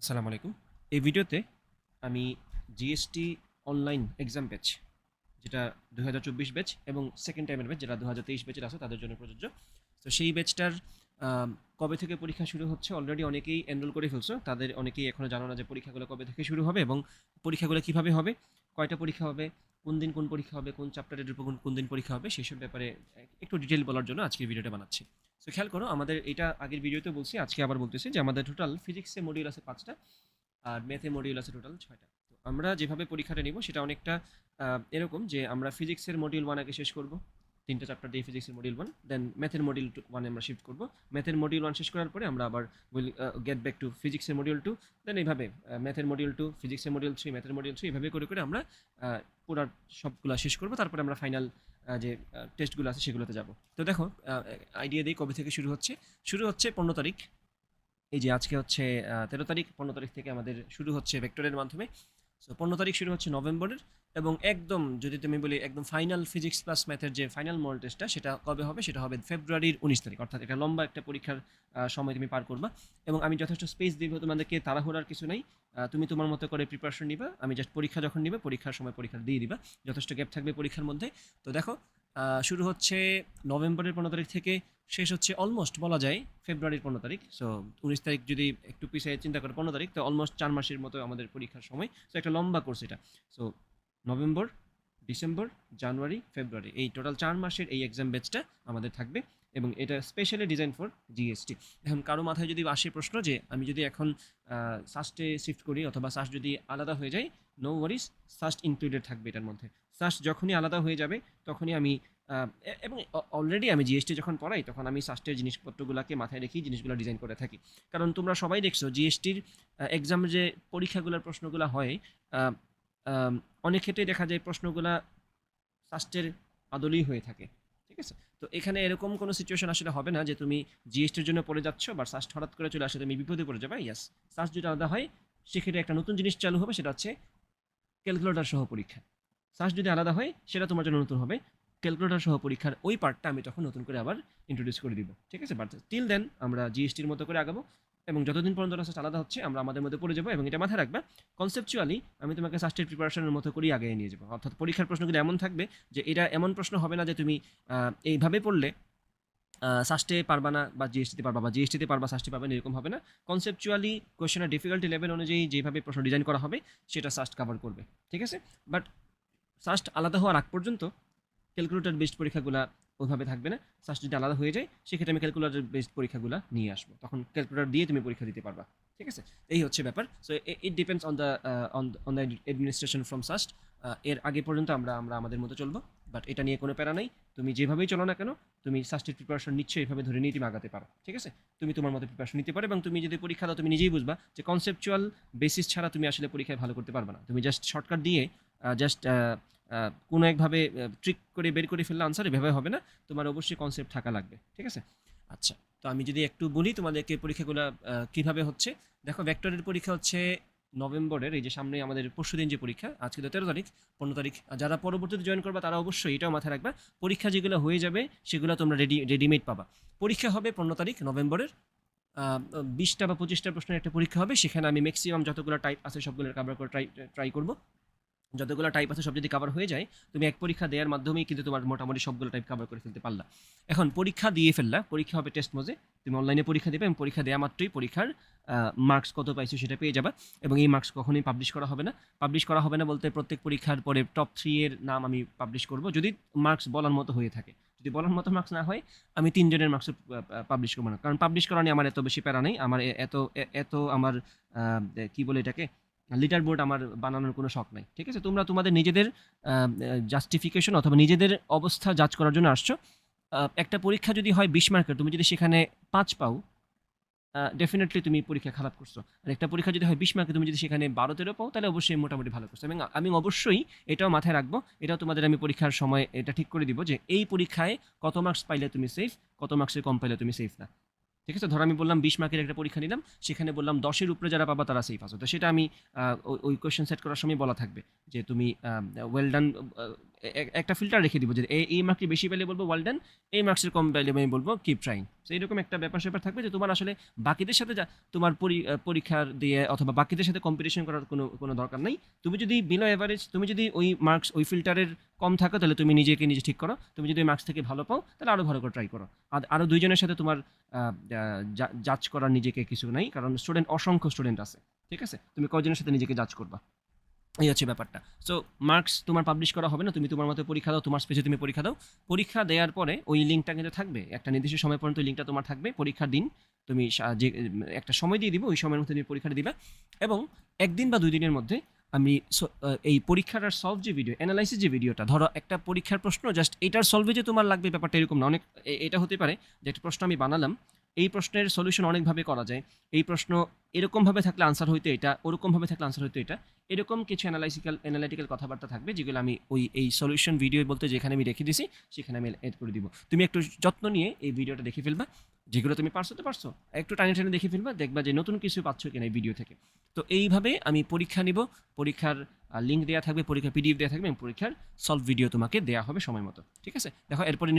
আসসালামু আলাইকুম। এই ভিডিওতে আমি জিএসটি অনলাইন এক্সাম ব্যাচ যেটা দু হাজার চব্বিশ ব্যাচ এবং সেকেন্ড টাইমের ব্যাচ যেটা দু হাজার তেইশ ব্যাচের আছে, তাদের জন্য প্রযোজ্য। তো সেই ব্যাচটার কবে থেকে পরীক্ষা শুরু হচ্ছে অলরেডি অনেকেই এনরোল করে ফেলছো। তাদের অনেকেই এখনও জানো না যে পরীক্ষাগুলো কবে থেকে শুরু হবে এবং পরীক্ষাগুলো কীভাবে হবে, কয়টা পরীক্ষা হবে, কোন দিন কোন পরীক্ষা হবে, কোন চ্যাপ্টারের উপর কোন- দিন পরীক্ষা হবে, সেসব ব্যাপারে একটু ডিটেল বলার জন্য আজকের ভিডিওটা বানাচ্ছি। তো খেয়াল করো, আমাদের এটা আগের ভিডিওতে বলছি, আজকে আবার বলতেছি যে আমাদের টোটাল ফিজিক্সে মডিউল আছে পাঁচটা আর ম্যাথে মডিউল আছে টোটাল ছয়টা। তো আমরা যেভাবে পরীক্ষাটা নিব, সেটা অনেকটা এরকম যে আমরা ফিজিক্সের মডিউল ওয়ান আগে শেষ করব, তিনটা চ্যাপ্টার দিয়ে ফিজিক্সের মডিউল ওয়ান দেন ম্যাথের মডিউল টু ওয়ানে আমরা শিফট করব। ম্যাথের মডিউল ওয়ান শেষ করার পরে আমরা আবার উইল গেট ব্যাক টু ফিজিক্সের মডিউল টু দেন এইভাবে ম্যাথের মডিউল টু ফিজিক্সের মডিউল থ্রি ম্যাথের মডিউল থ্রি এভাবে করে করে আমরা পুরো সবগুলো শেষ করব, তারপরে আমরা ফাইনাল যে টেস্টগুলো আছে সেগুলোতে যাব। তো দেখো আইডিয়া দিই কবে থেকে শুরু হচ্ছে। শুরু হচ্ছে পনেরো তারিখ। এই যে আজকে হচ্ছে তেরো তারিখ, পনেরো তারিখ থেকে আমাদের শুরু হচ্ছে ভেক্টরের মাধ্যমে। সো পনেরো তারিখ শুরু হচ্ছে নভেম্বরের এবং একদম যদি তুমি বলি একদম ফাইনাল ফিজিক্স প্লাস ম্যাথের যে ফাইনাল মডেল টেস্টটা সেটা কবে হবে? সেটা হবে ফেব্রুয়ারির উনিশ তারিখ। অর্থাৎ এটা লম্বা একটা পরীক্ষার সময় তুমি পার করবা। এবং আমি যথেষ্ট স্পেস দিব তোমাদেরকে, তাড়াহুড়ার কিছু নেই। তুমি তোমার মতো করে প্রিপারেশন নিবা। আমি জাস্ট পরীক্ষা যখন নিবে, পরীক্ষার সময় পরীক্ষা দিয়ে দিবা। যথেষ্ট গ্যাপ থাকবে পরীক্ষার মধ্যে। তো দেখো শুরু হচ্ছে নভেম্বরের পনেরো তারিখ থেকে, শেষ হচ্ছে অলমোস্ট বলা যায় ফেব্রুয়ারির পনেরো তারিখ। সো উনিশ তারিখ যদি একটু পিছিয়ে চিন্তা করে পনেরো তারিখ তো অলমোস্ট চার মাসের মতো আমাদের পরীক্ষার সময়। সো একটা লম্বা কোর্স এটা। So November, December, January, February এই টোটাল চার মাসের এই এক্সাম ব্যাচটা আমাদের থাকবে এবং এটা স্পেশালি ডিজাইন ফর জিএসটি এখন কারও মাথায় যদি আসে প্রশ্ন যে আমি যদি এখন সাস্টে শিফট করি অথবা সাস যদি আলাদা হয়ে যায় নো ওয়ারিস সাস্ট ইনক্লুডেড থাকবে এটার মধ্যে। সাস্ট যখনই আলাদা হয়ে যাবে, তখনই আমি এবং অলরেডি আমি জিএসটি যখন পড়াই, তখন আমি সাস্টের জিনিসপত্রগুলোকে মাথায় রেখেই জিনিসগুলো ডিজাইন করে থাকি। কারণ তোমরা সবাই দেখছ জিএসটির এক্সাম যে পরীক্ষাগুলোর প্রশ্নগুলো হয় অনেক ক্ষেত্রে দেখা যায় প্রশ্নগুলা সাস্টের আদলেই হয়ে থাকে, ঠিক আছে? তো এখানে এরকম কোনো সিচুয়েশন আসলে হবে না যে তুমি জিএসটির জন্য পড়ে যাচ্ছ বা সাস্ট হঠাৎ করে চলে আসে, তুমি বিপদে পড়ে যাবে ইয়াস সাস্ট যদি আলাদা হয়, সেক্ষেত্রে একটা নতুন জিনিস চালু হবে, সেটা হচ্ছে ক্যালকুলেটর সহ পরীক্ষা। সাস্ট যদি আলাদা হয়, সেটা তোমার জন্য নতুন হবে। ক্যালকুলেটর সহ পরীক্ষার ওই পার্টটা আমি তখন নতুন করে আবার ইন্ট্রোডিউস করে দিব। ঠিক আছে? বাট টিল দেন আমরা জিএসটির মতো করে আগাবো। এবং যতদিন পর্যন্ত সাস্ট আলাদা হচ্ছে, আমরা আমাদের মধ্যে পড়ে যাব এবং এটা মাথায় রাখবে কনসেপচুয়ালি আমি তোমাকে সাস্টের প্রিপারেশনের মতো করেই আগে নিয়ে যাব। অর্থাৎ পরীক্ষার প্রশ্নগুলো এমন থাকবে যে এটা এমন প্রশ্ন হবে না যে তুমি এইভাবে পড়লে সাস্টে পারবা না বা জিএসটিতে পারবা বা জিএসটিতে পারবা সাস্টে পাবে না, এরকম হবে না। কনসেপচুয়ালি কোয়েশনের ডিফিকাল্টি লেভেল অনুযায়ী যেভাবে প্রশ্ন ডিজাইন করা হবে, সেটা সাস্ট কভার করবে। ঠিক আছে? বাট সাস্ট আলাদা হওয়ার আগ পর্যন্ত ক্যালকুলেটর বেসড পরীক্ষাগুলো ওইভাবে থাকবে না। সাস্ট যদি আলাদা হয়ে যায়, সেক্ষেত্রে আমি ক্যালকুলেটর বেসড পরীক্ষাগুলো নিয়ে আসব। তখন ক্যালকুলেটর দিয়ে তুমি পরীক্ষা দিতে পারবা। ঠিক আছে? এই হচ্ছে ব্যাপার। So it depends on the on the administration from SUST এর আগে পর্যন্ত আমরা আমরা আমাদের মতো চলবো। বাট এটা নিয়ে কোনো প্যারা নাই। তুমি যেভাবেই চলো না কেন, তুমি সাস্টের প্রিপারেশন নিচ্ছ এইভাবে ধরে নিয়ে তুমি আগাতে পারো। ঠিক আছে? তুমি তোমার মতো প্রিপারেশন নিতে পারো এবং তুমি যদি পরীক্ষা দাও, তুমি নিজেই বুঝবা যে কনসেপচুয়াল বেসিস ছাড়া তুমি আসলে পরীক্ষায় ভালো করতে পারবে না। তুমি জাস্ট শর্টকাট দিয়ে জাস্ট কোনো একভাবে ট্রিক করে বের করে ফেললে আনসার এভাবে হবে না। তোমার অবশ্যই কনসেপ্ট থাকা লাগবে, ঠিক আছে? আচ্ছা তো আমি যদি একটু বলি তোমাদেরকে পরীক্ষাগুলো কীভাবে হচ্ছে? দেখো ভেক্টরের পরীক্ষা হচ্ছে নভেম্বরের, এই যে সামনে আমাদের পরশু দিন যে পরীক্ষা, আজকে তো তেরো তারিখ, পনেরো তারিখ। যারা পরবর্তীতে জয়েন করবা, তারা অবশ্যই এটাও মাথায় রাখবা, পরীক্ষা যেগুলো হয়ে যাবে, সেগুলো তোমরা রেডি রেডিমেড পাবা। পরীক্ষা হবে পনেরো তারিখ, নভেম্বরের। বিশটা বা পঁচিশটা প্রশ্নের একটা পরীক্ষা হবে, সেখানে আমি ম্যাক্সিমাম যতগুলো টাইপ আছে সবগুলো কভার করে ট্রাই ট্রাই করব। যতগুলো টাইপ আছে সব যদি কভার হয়ে যায়, তুমি এক পরীক্ষা দেওয়ার মাধ্যমেই কিন্তু তোমার মোটামুটি সবগুলো টাইপ কভার করে ফেলতে পারলা। এখন পরীক্ষা দিয়ে ফেললা, পরীক্ষা হবে টেস্ট মজে তুমি অনলাইনে পরীক্ষা দেবে এবং পরীক্ষা দেওয়া মাত্রই পরীক্ষার মার্কস কত পাইছো সেটা পেয়ে যাবা এবং এই মার্কস কখনোই পাবলিশ করা হবে না। পাবলিশ করা হবে না বলতে প্রত্যেক পরীক্ষার পরে টপ থ্রি এর নাম আমি পাবলিশ করব। যদি মার্কস বলার মতো হয়ে থাকে, যদি বলার মতো মার্কস না হয়, আমি তিনজনের মার্কস পাবলিশ করব না। কারণ পাবলিশ করা নিয়ে আমার এত বেশি প্যারা নেই, আমার এত এত আমার কি বলে এটাকে লিটার বোর্ড আমার বানানোর কোনো শখ নাই, ঠিক আছে? তোমরা তোমাদের নিজেদের জাস্টিফিকেশন অথবা নিজেদের অবস্থা যাচ করার জন্য আসছো। একটা পরীক্ষা যদি হয় বিশ মার্কের তুমি যদি সেখানে পাঁচ পাও ডেফিনেটলি তুমি পরীক্ষা খারাপ করছ। আর একটা পরীক্ষা যদি হয় বিশ মার্কে তুমি যদি সেখানে বারো তেরো পাও, তাহলে অবশ্যই মোটামুটি ভালো করছ। এবং আমি অবশ্যই এটাও মাথায় রাখব, এটাও তোমাদের আমি পরীক্ষার সময় এটা ঠিক করে দিব যে এই পরীক্ষায় কত মার্কস পাইলে তুমি সেফ কত মার্কসের কম পাইলে তুমি সেফ না। ঠিক আছে? ধর আমি বললাম বিশ মার্কের একটা পরীক্ষা নিলাম, সেখানে বললাম দশের উপরে যারা পাবা তারা সেফ আছো। তো সেটা আমি ওই- কোয়েশ্চেন সেট করার সময় বলা থাকবে যে তুমি ওয়েল ডান একটা ফিল্টার রেখে দিব যে এই মার্কটি বেশি পেলে বলব ওয়াল ডান এই মার্কসের কম পেলে আমি বলব কিপ ট্রাইং তো এইরকম একটা ব্যাপার স্যাপার থাকবে যে তোমার আসলে বাকিদের সাথে যা, তোমার পরীক্ষার দিয়ে অথবা বাকিদের সাথে কম্পিটিশন করার কোনো কোনো দরকার নেই। তুমি যদি বিলো অ্যাভারেজ তুমি যদি ওই মার্কস ওই ফিল্টারের কম থাকো, তাহলে তুমি নিজেকে নিজে ঠিক করো। তুমি যদি মার্কস থেকে ভালো পাও, তাহলে আরও ভালো করে ট্রাই করো। আর আরও দুইজনের সাথে তোমার জাজ করার নিজেকে কিছু নাই, কারণ স্টুডেন্ট অসংখ্য স্টুডেন্ট আছে, ঠিক আছে? তুমি কয়জনের সাথে নিজেকে জাজ করবা? এই হচ্ছে ব্যাপারটা। সো মার্কস তোমার পাবলিশ করা হবে না, তুমি তোমার মতো পরীক্ষা দাও, তোমার স্পেসে তুমি পরীক্ষা দাও। পরীক্ষা দেওয়ার পরে ওই লিঙ্কটা কিন্তু থাকবে, একটা নির্দিষ্ট সময় পর্যন্ত লিঙ্কটা তোমার থাকবে, পরীক্ষার দিন তুমি যে, একটা সময় দিয়ে দিব, ওই সময়ের মধ্যে তুমি পরীক্ষাটা দিবা। এবং একদিন বা দুই দিনের মধ্যে আমি এই পরীক্ষাটার সলভ যে ভিডিও অ্যানালাইসিস যে ভিডিওটা ধরো একটা পরীক্ষার প্রশ্ন জাস্ট এটার সলভে যে তোমার লাগবে ব্যাপারটা এরকম না। অনেক এটা হতে পারে যে একটা প্রশ্ন আমি বানালাম এই প্রশ্নের সলিউশন অনেকভাবে করা যায়। এই প্রশ্ন এরকমভাবে থাকলে আনসার হইতো এটা, ওরকমভাবে থাকলে আনসার হইতো এটা। এরকম কিছু অ্যানালাইসিক্যাল অ্যানালাইটিক্যাল কথাবার্তা থাকবে যেগুলো আমি ওই এই সলিউশন ভিডিও বলতে যেখানে আমি রেখে দিছি, সেখানে আমি এড করে দিব। তুমি একটু যত্ন নিয়ে এই ভিডিওটা দেখে ফেলবা। যেগুলো তুমি পারছ তো পারছ। একটু টানে টানে দেখে ফেলবা, দেখবা যে নতুন কিছু পাচ্ছ কিনা এই ভিডিও থেকে। তো এইভাবে আমি পরীক্ষা নিব, পরীক্ষার লিঙ্ক দেওয়া থাকবে পরীক্ষা পিডিএফ দেওয়া থাকবে, এবং পরীক্ষার সলভ ভিডিও তোমাকে দেওয়া হবে সময় মতো, ঠিক আছে? দেখো, এরপরে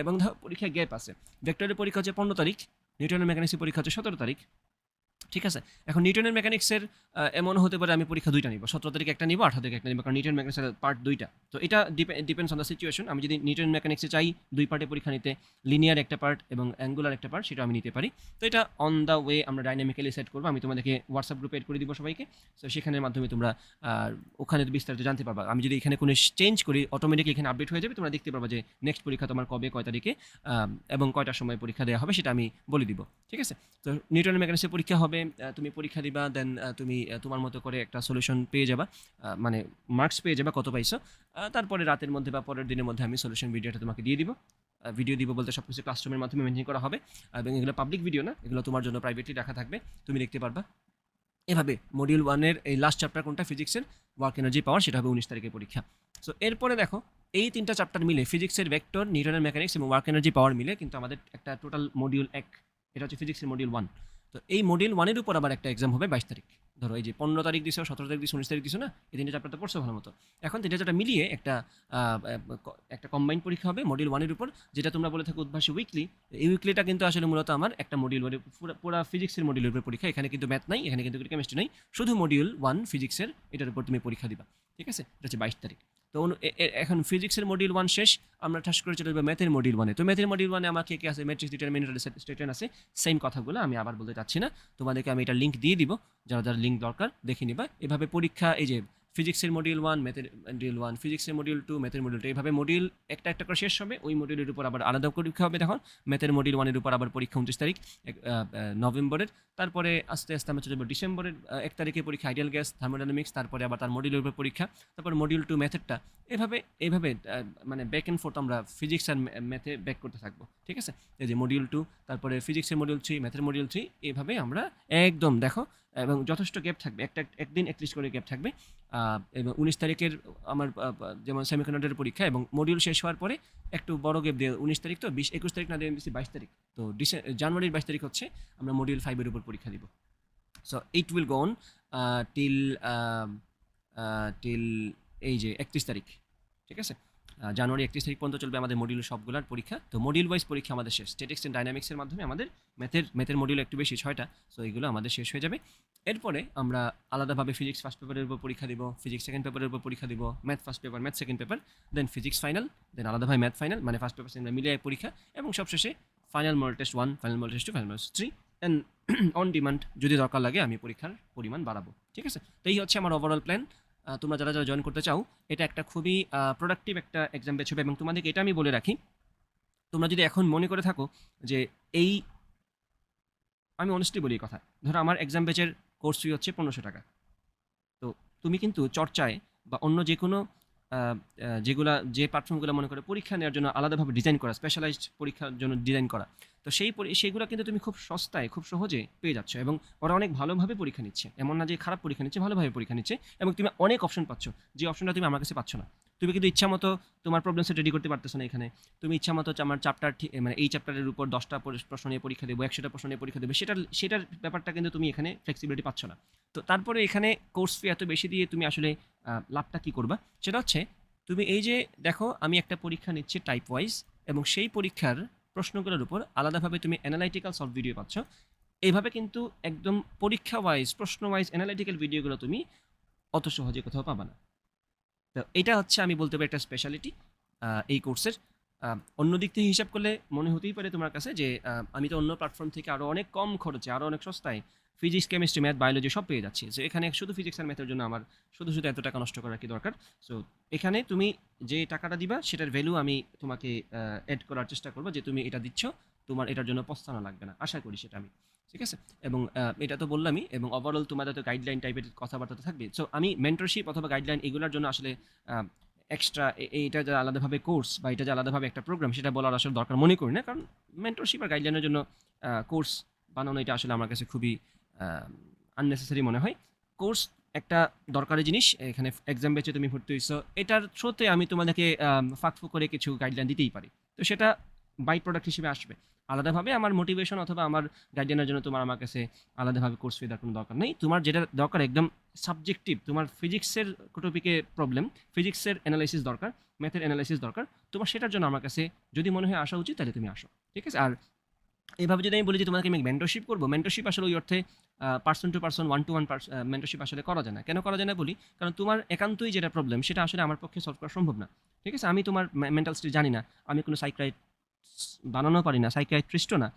এবং পরীক্ষা গ্যাপ আছে। ভেক্টরের পরীক্ষা হচ্ছে পনেরো তারিখ নিউটনের মেকানিক্সের পরীক্ষা হচ্ছে সতেরো তারিখ। ঠিক আছে? এখন নিউটনের মেকানিক্সের এমন হতে পারে আমি পরীক্ষা দুইটা নিব। সতেরো তারিখ একটা নিব, আঠারো তারিখ একটা নিব, কারণ নিউটন মেকানিক্সের পার্ট দুইটা। তো এটা ডিপেন্ডস অন দ্য সিচুয়েশন আমি যদি নিউটন মেকানিক্সে চাই, দুই পার্টে পরীক্ষা নিতে লিনিয়ার একটা পার্ট এবং অ্যাঙ্গুলার একটা পার্ট সেটা আমি নিতে পারি। তো এটা অন দ্য ওয়ে আমরা ডাইনামিক্যালি সেট করব। আমি তোমাদেরকে হোয়াটসঅ্যাপ গ্রুপে এড করে দিব সবাইকে। তো সেখানের মাধ্যমে তোমরা ওখানে বিস্তারিত জানতে পারবা। আমি যদি এখানে কোনো চেঞ্জ করি অটোমেটিক এখানে আপডেট হয়ে যাবে। তোমরা দেখতে পারবা যে নেক্সট পরীক্ষা তোমার কবে, কয় তারিখে এবং কয়টার সময় পরীক্ষা দেওয়া হবে, সেটা আমি বলে দিব। ঠিক আছে? তো নিউটন মেকানিক্সের পরীক্ষা হবে। আহ, তুমি পরীক্ষা দিবা দেন তুমি তোমার মতো করে একটা সলিউশন পেয়ে যাবা। মানে মার্কস পেয়ে যাবা কত পাইছো। তারপরে রাতের মধ্যে বা পরের দিনের মধ্যে আমি সলিউশন ভিডিওটা তোমাকে দিয়ে দিব। ভিডিও দিব বলতে সব কিছু ক্লাসরুমের মাধ্যমে মেনটেন করা হবে। এবং এগুলো পাবলিক ভিডিও না এগুলো তোমার জন্য প্রাইভেটলি রাখা থাকবে। তুমি দেখতে পারবা। এভাবে মডিউল ওয়ানের এই লাস্ট চ্যাপ্টার কোনটা? ফিজিক্সের ওয়ার্ক এনার্জি পাওয়ার সেটা হবে উনিশ তারিখের পরীক্ষা। সো এরপরে দেখো এই তিনটা চ্যাপ্টার মিলে ফিজিক্সের ভেক্টর নিউটনের মেকানিক্স এবং ওয়ার্ক এনার্জি পাওয়ার মিলে কিন্তু আমাদের একটা টোটাল মডিউল এক এটা হচ্ছে ফিজিক্সের মডিউল ওয়ান তো এই মডিউল ওয়ানের উপর আবার একটা এক্সাম হবে বাইশ তারিখ। ধরো এই যে পনেরো তারিখ দিছো, সতেরো তারিখ দিছো, উনিশ তারিখ দিছো না, এই তিনটা চ্যাপ্টার তো পড়ছো ভালো মতো। এখন তিনটা চারটা মিলিয়ে একটা একটা কম্বাইন্ড পরীক্ষা হবে মডিউল ওয়ানের উপর, যেটা তোমরা বলে থাকো উদ্ভাসী উইকলি এই উইকলিটা কিন্তু আসলে মূলত আমার একটা মডিউল ওয়ানের পুরো ফিজিক্সের মডিউলের উপর পরীক্ষা। এখানে কিন্তু ম্যাথ নাই, এখানে কিন্তু কেমিস্ট্রি নাই। শুধু মডিউল ওয়ান ফিজিক্সের এটার উপর তুমি পরীক্ষা দিবা। ঠিক আছে? এটা হচ্ছে বাইশ তারিখ। তো এখন ফিজিক্সের মডিউল ওয়ান শেষ, আমরা ঠাস করে চলে যাব ম্যাথের মডিউল ওয়ানে তো ম্যাথের মডিউল ওয়ানে আমাকে কে আছে? ম্যাট্রিক্স ডিটারমিনেটর স্টেটমেন্ট আছে। সেম কথাগুলো আমি আবার বলতে চাচ্ছি না। তোমাদেরকে আমি এটা লিঙ্ক দিয়ে দিব। যারা যারা লিঙ্ক দরকার, দেখে নিবা। এভাবে পরীক্ষা, এই যে ফিজিক্সের মডিউল ওয়ান ম্যাথের মডিউল ওয়ান ফিজিক্সের মডিউল টু ম্যাথের মডিউল টু এইভাবে মডিউল একটা একটা করে শেষ হবে, ওই মডিউলের উপর আবার আলাদা পরীক্ষা হবে তখন ম্যাথের মডিউল ওয়ানের উপর আবার পরীক্ষা উনত্রিশ তারিখ নভেম্বরের, তারপরে আস্তে আস্তে আমরা চলে যাব ডিসেম্বরের এক তারিখে পরীক্ষা আইডিয়াল গ্যাস থার্মোডাইনামিক্স তারপরে আবার তার মডিউলের উপর পরীক্ষা, তারপর মডিউল টু ম্যাথেরটা এভাবে এইভাবে মানে ব্যাক অ্যান্ড ফোর্থ আমরা ফিজিক্স আর ম্যাথে ব্যাক করতে থাকব, ঠিক আছে? এই যে মডিউল টু তারপরে ফিজিক্সের মডিউল থ্রি ম্যাথের মডিউল থ্রি এইভাবে আমরা একদম, দেখো এবং যথেষ্ট গ্যাপ থাকবে। একটা, একদিন একত্রিশ করে গ্যাপ থাকবে। এবং উনিশ তারিখের আমার যেমন সেমিকন্ডাক্টরের পরীক্ষা এবং মডিউল শেষ হওয়ার পরে একটু বড় গ্যাপ দিয়ে উনিশ তারিখ তো, বিশ, একুশ তারিখ না দিয়ে দিচ্ছি বাইশ তারিখ। তো ডিসে, জানুয়ারির বাইশ তারিখ হচ্ছে আমরা মডিউল ফাইভের উপর পরীক্ষা দিব। So it will go on till till এই যে একত্রিশ তারিখ। ঠিক আছে? জানুয়ারি একত্রিশ তারিখ পর্যন্ত চলবে আমাদের মডিউল সবগুলোর পরীক্ষা। তো মডিউল ওয়াইজ পরীক্ষা আমাদের শেষ। স্টেটিক্স অ্যান্ড ডাইনামিক্সের মাধ্যমে আমাদের ম্যাথের ম্যাথের মডিউল একটু বেশি, ছয়টা। সো এগুলো আমাদের শেষ হয়ে যাবে। এরপরে আমরা আলাদাভাবে ফিজিক্স ফার্স্ট পেপারের উপর পরীক্ষা দিব ফিজিক্স সেকেন্ড পেপারের উপর পরীক্ষা দিব math first paper math second paper then physics final then আলাদাভাবে ম্যাথ ফাইনাল মানে ফার্স্ট পেপার সেকেন্ড মিলিয়ে পরীক্ষা, এবং সবশেষে final model test one final model test two final test three and on demand যদি দরকার লাগে আমি পরীক্ষার পরিমাণ বাড়াবো। ঠিক আছে? তো এই হচ্ছে আমার ওভারঅল প্ল্যান তোমরা যারা যারা জয়েন করতে চাও, এটা একটা খুবই প্রোডাক্টিভ একটা এক্সাম বেছ হবে এবং তোমাদেরকে এটা আমি বলে রাখি, তোমরা যদি এখন মনে করে থাকো যে এই, আমি অনেস্টলি বলি কথা, ধরো আমার এক্সাম বেচের কোর্স ফি হচ্ছে পনেরোশো টাকা। তো তুমি কিন্তু চর্চায় বা অন্য যে কোনো যেগুলা, যে প্ল্যাটফর্মগুলো মনে করে পরীক্ষা নেওয়ার জন্য আলাদাভাবে ডিজাইন করা স্পেশালাইজড পরীক্ষার জন্য ডিজাইন করা, তো সেই সেগুলো সেইগুলো কিন্তু তুমি খুব সস্তায়, খুব সহজে পেয়ে যাচ্ছ এবং ওরা অনেক ভালোভাবে পরীক্ষা নিচ্ছে। এমন না যে খারাপ পরীক্ষা নিচ্ছে, ভালোভাবে পরীক্ষা নিচ্ছে এবং তুমি অনেক অপশন পাচ্ছ, যে অপশনটা তুমি আমার কাছে পাচ্ছ না। তুমি কিন্তু ইচ্ছা মতো তোমার প্রবলেম সেট রেডি করতে পারতেছো না এখানে। তুমি ইচ্ছা মতো আমার চ্যাপ্টার মানে এই চ্যাপ্টারের উপর দশটা পরি- প্রশ্ন নিয়ে পরীক্ষা দেবো, একশোটা প্রশ্ন নিয়ে পরীক্ষা দেবে, সেটার সেটার ব্যাপারটা কিন্তু তুমি এখানে ফ্লেক্সিবিলিটি পাচ্ছ না। তো তারপরে এখানে কোর্স ফি এত বেশি দিয়ে তুমি আসলে লাভটা কী করবা? সেটা হচ্ছে, তুমি এই যে দেখো, আমি একটা পরীক্ষা নিচ্ছি টাইপ ওয়াইজ এবং সেই পরীক্ষার প্রশ্নগুলোর উপর আলাদাভাবে তুমি অ্যানালাইটিক্যাল সলভ ভিডিও পাচ্ছ। এইভাবে কিন্তু একদম পরীক্ষা ওয়াইজ প্রশ্ন ওয়াইজ অ্যানালাইটিক্যাল ভিডিওগুলো তুমি অত সহজে কোথাও পাবা না। তো এটা হচ্ছে আমি বলতে পারি একটা স্পেশালিটি এই কোর্সের অন্য দিক থেকে হিসাব করলে মনে হতেই পারে তোমার কাছে যে আমি তো অন্য প্ল্যাটফর্ম থেকে আরও অনেক কম খরচে আরও অনেক সস্তায় ফিজিক্স কেমিস্ট্রি ম্যাথ বায়োলজি সব পেয়ে যাচ্ছি। সো এখানে শুধু ফিজিক্স আর ম্যাথের জন্য আমার শুধু শুধু এত টাকা নষ্ট করার কি দরকার? সো এখানে তুমি যে টাকাটা দিবা, সেটার ভ্যালু আমি তোমাকে অ্যাড করার চেষ্টা করব যে তুমি এটা দিচ্ছ, তোমার এটার জন্য পস্তানো লাগবে না। আশা করি সেটা আমি। ঠিক আছে? এবং এটা তো বললামই এবং ওভারঅল তোমাদের তো গাইডলাইন টাইপের কথাবার্তা তো থাকবে সো আমি মেন্টরশিপ অথবা গাইডলাইন এগুলোর জন্য আসলে এক্সট্রা এইটা যে আলাদাভাবে কোর্স বা এটা যে আলাদাভাবে একটা প্রোগ্রাম সেটা বলার আসলে দরকার মনে করি না। কারণ মেন্টরশিপ আর গাইডলাইনের জন্য কোর্স বানানো এটা আসলে আমার কাছে খুবই আননেসেসারি মনে হয়। কোর্স একটা দরকারি জিনিস, এখানে এক্সাম বেচে তুমি ভর্তি হইছো, এটার থ্রোতে আমি তোমাদেরকে ফাঁকফুক করে কিছু গাইডলাইন দিতেই পারি। তো সেটা বাই প্রোডাক্ট হিসেবে আসবে। আলাদাভাবে আমার মোটিভেশন অথবা আমার গাইডলাইনের জন্য তোমার আমার কাছে আলাদাভাবে কোর্স ফি কোনো দরকার নেই। তোমার যেটা দরকার, একদম সাবজেক্টিভ তোমার ফিজিক্সের টপিকে প্রবলেম ফিজিক্সের অ্যানালাইসিস দরকার ম্যাথের অ্যানালাইসিস দরকার, তোমার সেটার জন্য আমার কাছে যদি মনে হয় আসা উচিত, তাহলে তুমি আসো, ঠিক আছে? আর এভাবে যদি আমি বলি যে তোমাকে আমি মেন্টরশিপ করব মেন্টরশিপ আসলে ওই অর্থে person to person one to one mentorship আসলে করা যায় না। কেন করা যায় না বলি? কারণ তোমার একান্তই যেটা প্রবলেম সেটা আসলে আমার পক্ষে সলভ করা সম্ভব না, ঠিক আছে? আমি তোমার মেন্টাল স্টেট জানি না, আমি কোনো সাইক্রাইট বানানো পারি না সাইকিয়াট্রিস্টও না।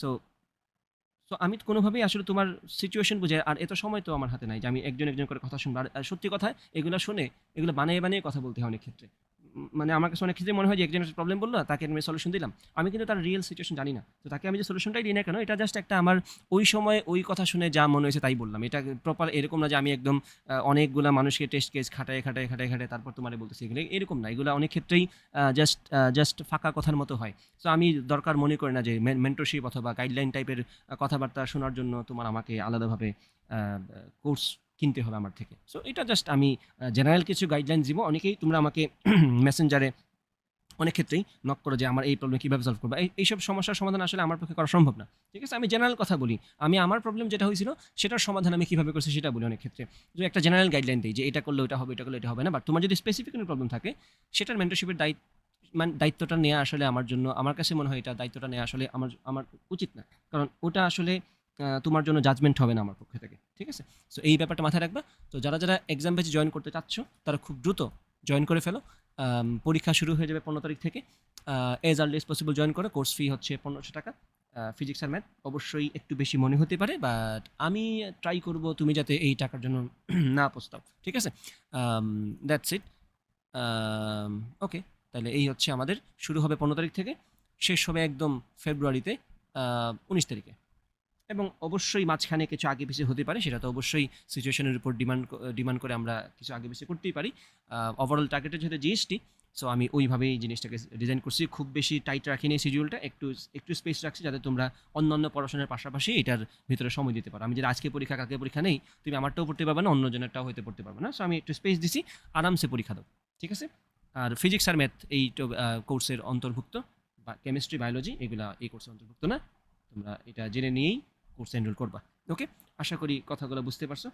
সো সো আমি কোনোভাবেই আসলে তোমার সিচুয়েশন বুঝে, আর এত সময় তো আমার হাতে নাই যে আমি একজন একজন করে কথা শুনব। আর সত্যি কথা, এগুলো শুনে, এগুলো বানিয়ে বানিয়ে কথা বলতে হয় অনেক ক্ষেত্রে। মানে আমার কাছে অনেক ক্ষেত্রে মনে হয় যে একজনের প্রবলেম বলল, তাকে আমি সলিউশন দিলাম। আমি কিন্তু তার রিয়েল সিচুয়েশন জানি না। তো তাকে আমি যে সলিউশনটাই দিই না কেন, এটা জাস্ট একটা আমার ওই সময় ওই কথা শুনে যা মনে হয়েছে তাই বললাম। এটা প্রপার এরকম না যে আমি একদম অনেকগুলা মানুষকে টেস্ট কেস খাটায় খাটায় খাটায় খাটায় তারপর তোমার বলতেছি এগুলো। এরকম না, এগুলো অনেক ক্ষেত্রেই জাস্ট জাস্ট ফাঁকা কথার মতো হয়। সো আমি দরকার মনে করি না যে মেন্টরশিপ অথবা গাইডলাইন টাইপের কথাবার্তা শোনার জন্য তোমার আমাকে আলাদাভাবে কোর্স কিনতে হবে আমার থেকে। সো এটা জাস্ট আমি জেনারেল কিছু গাইডলাইন দিব। অনেকেই তোমরা আমাকে মেসেঞ্জারে অনেক ক্ষেত্রেই নক করো যে, আমার এই প্রবলেম কীভাবে সলভ করব? এই, এইসব সমস্যার সমাধান আসলে আমার পক্ষে করা সম্ভব না। ঠিক আছে? আমি জেনারেল কথা বলি। আমি আমার প্রবলেম যেটা হয়েছিল, সেটার সমাধান আমি কীভাবে করছি সেটা বলি অনেক ক্ষেত্রে। যে একটা জেনারেল গাইডলাইন দিই যে, এটা করলে ওটা হবে, এটা করলে এটা হবে না। বাট তোমার যদি স্পেসিফিক কোনো প্রবলেম থাকে, সেটার মেন্টরশিপের দায়িত্ব মানে দায়িত্বটা নেওয়া আসলে আমার জন্য, আমার কাছে মনে হয় এটা দায়িত্বটা নেওয়া আসলে আমার আমার উচিত না। কারণ ওটা আসলে তোমার জন্য জাজমেন্ট হবে না আমার পক্ষ থেকে, ঠিক আছে? সো এই ব্যাপারটা মাথায় রাখবা। তো যারা যারা এক্সাম ব্যাচে জয়েন করতে চাচ্ছ, তারা খুব দ্রুত জয়েন করে ফেলো। পরীক্ষা শুরু হয়ে যাবে পনেরো তারিখ থেকে। এজ আর্লি পসিবল জয়েন করে। কোর্স ফি হচ্ছে পনেরোশো টাকা। ফিজিক্স আর ম্যাথ অবশ্যই একটু বেশি মনে হতে পারে বাট আমি ট্রাই করব তুমি যাতে এই টাকার জন্য না পস্তাও, ঠিক আছে? দ্যাটস ইট ওকে তাহলে এই হচ্ছে আমাদের। শুরু হবে পনেরো তারিখ থেকে। শেষ হবে একদম ফেব্রুয়ারিতে উনিশ তারিখে। এবং অবশ্যই মাঝখানে কিছু আগে পিছিয়ে হতে পারে, সেটা তো অবশ্যই সিচুয়েশনের উপর ডিমান্ড ডিমান্ড করে আমরা কিছু আগে পিছিয়ে করতেই পারি। ওভারঅল টার্গেটের যেহেতু জিএসটি সো আমি ওইভাবেই জিনিসটাকে ডিজাইন করছি। খুব বেশি টাইট রাখিনি শিডিউলটা একটু একটু স্পেস রাখছি যাতে তোমরা অন্যান্য পড়াশোনার পাশাপাশি এটার ভিতরে সময় দিতে পারো। আমি যদি আজকে পরীক্ষা, কালকে পরীক্ষা নেই, তুমি আমারটাও পড়তে পারবে না, অন্যজনেরটাও হতে পড়তে পারবে না। সো আমি একটু স্পেস দিছি, আরামসে পরীক্ষা দাও, ঠিক আছে? আর ফিজিক্স আর ম্যাথ এই কোর্সের অন্তর্ভুক্ত, বা কেমিস্ট্রি বায়োলজি এগুলা এই কোর্সের অন্তর্ভুক্ত না। তোমরা এটা জেনে নিয়েই কোর্সে এনরোল করবা। ওকে আশা করি কথাগুলো বুঝতে পারছ।